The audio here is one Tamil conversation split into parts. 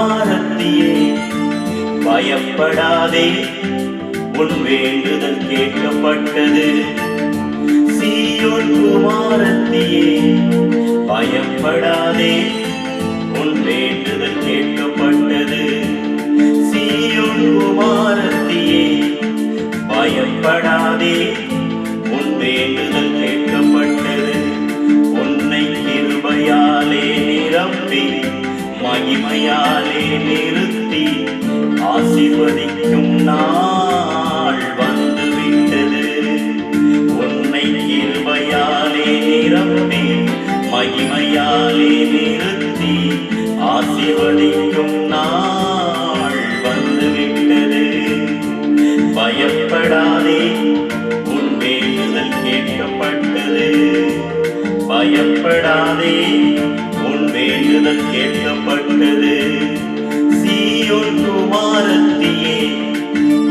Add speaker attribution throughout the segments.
Speaker 1: வானத்தியே பயப்படாதே. உன் வேண்டுதல் கேட்கப்பட்டது. சீயோன் குமாரத்தியே பயப்படாதே. மகிமையாலே நிறுத்தி ஆசிர்வதிக்கும் நாள் வந்துவிட்டது. உன்னை கிருபையாலே நிரப்பி மகிமையாலே நிறுத்தி ஆசிர்வதிக்கும் நாள் வந்துவிட்டது. பயப்படாதே உன் வேண்டுதல் கேட்கப்பட்டது. பயப்படாதே கேட்கப்பட்டது சீயோன் குமாரத்தியே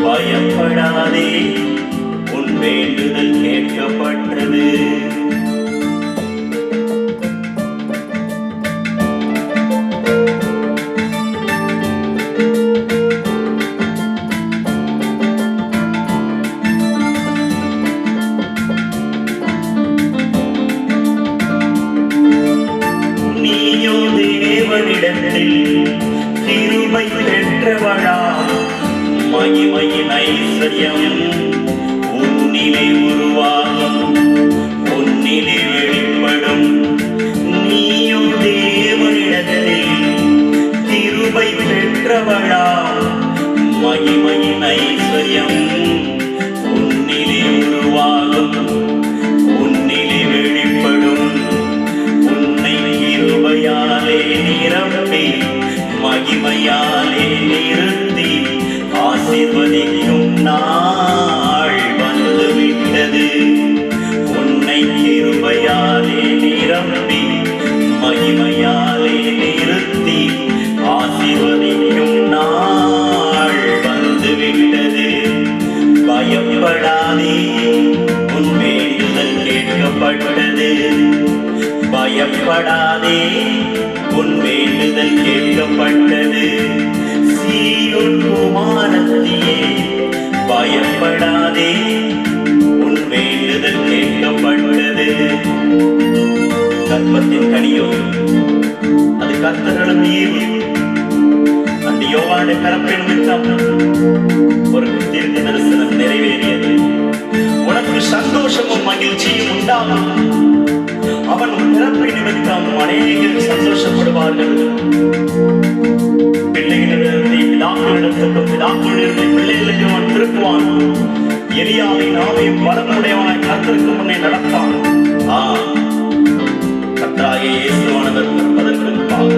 Speaker 1: பயப்படாதே. உன் வேண்டுதல் கேட்கப்பட்டது. பெற்றவளா மகிமையின் ஐஸ்வர்யம் உன்னிலே உருவாகும். உன்னிலே வெளிப்படும். நீயோ தேவனிடத்தில் திருபை பெற்றவளா மகிமையின் ஐஸ்வர்யம் உன்னிலே உருவாகும். உன்னிலே வெளிப்படும். உன்னை இருபையாலே நிரப்பி மகிமையாலே நிறுத்தி ஆசிர்வதிக்கும் நாள் வந்துவிட்டது. உன்னை கிருபையாலே நிரம்பி மகிமையாலே நிறுத்தி ஆசிர்வதிக்கும் நாள் வந்துவிட்டது. பயப்படாதே உன்மேல் கேட்கப்பட்டது. பயப்படாதே உன் வேண்டுதல் கேட்கப்பட்டது. சீயோன் குமாரத்தியே பயப்படாதே. உன் வேண்டுதல் கேட்கப்பட்டது. கர்ப்பத்தின் கனியோ அது கர்த்தர்களும் ஈவு அந்த யோவான கரப்பின் மிச்சம் ஒரு தீர்க்க தரிசனம் நிறைவேறியது. உனக்கு சந்தோஷமும் மகிழ்ச்சியும் உண்டாகும். அவன் பிறப்பை நிமித்தம் அநேகர் சந்தோஷம் பிள்ளைகளிடத்தை பிதாக்களிடத்துக்கும் பிதாக்களிடத்தை பிள்ளைகளுக்கு அவன் திருப்புவான். எலியாவை நாமே பலமுடையவனாய் கத்திற்கு முன்னே நடப்பான். ஆ. கத்தாயே இயேசுவானவர் பிறப்பதற்கு முன்பாக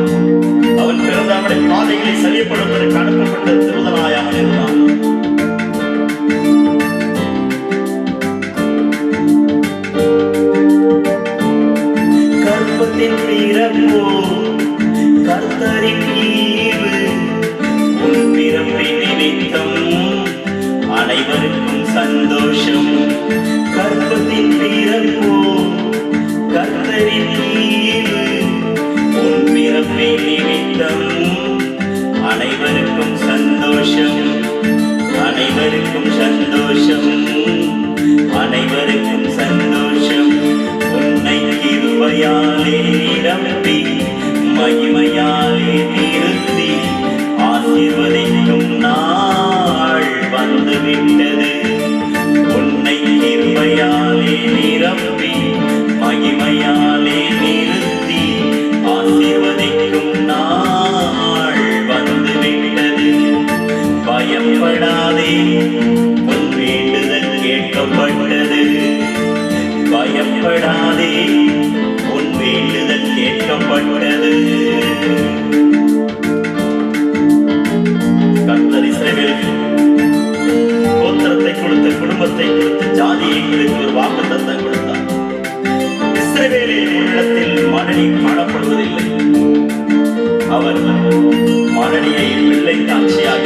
Speaker 1: அவன் பிறந்த அவனுடைய பாதைகளை சரியப்படுவதற்கு அனுப்பப்பட்ட திருதனாய் அவன் இருந்தான். கற்பத்தின் பிறப்போ சந்தோஷம். கர்ப்பத்தின் பிறப்போ கர்த்தரின் ஈவு உன் பிறப்பின் நிமித்தம் அனைவருக்கும் சந்தோஷம். அனைவருக்கும் சந்தோஷம். அனைவருக்கும் சந்தோஷம். உன்னை கிருபையாலே நிரம்பி மகிமையாலே நிறுத்தி கேட்கப்பட்டது பயப்படாதே உன் வேண்டுதல் கேட்கப்பட்டது கர்த்தர் இஸ்ரவேலுக்கு கோத்திரத்தை கொடுத்து குடும்பத்தை கொடுத்து ஜாதியை கொடுத்து ஒரு வாக்குத்தத்தை கொடுத்தார். இஸ்ரவேலே உன்னிடத்தில் மணனி காணப்படுவதில்லை. அவர் மணனியை பிள்ளை காட்சியாக்கி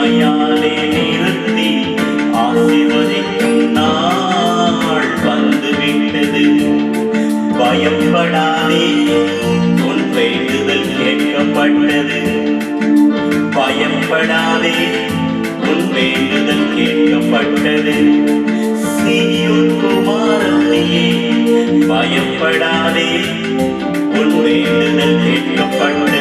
Speaker 1: கிருபையாலே நிறுத்தி ஆசிர்வதிக்கும் நாள் வந்துவிட்டது. பயப்படாதே உன் வேண்டுதல் கேட்கப்பட்டது. பயப்படாதே உன் வேண்டுதல் கேட்கப்பட்டது. சீயோன் குமாரத்தியே பயப்படாதே உன் வேண்டுதல் கேட்கப்பட்டது.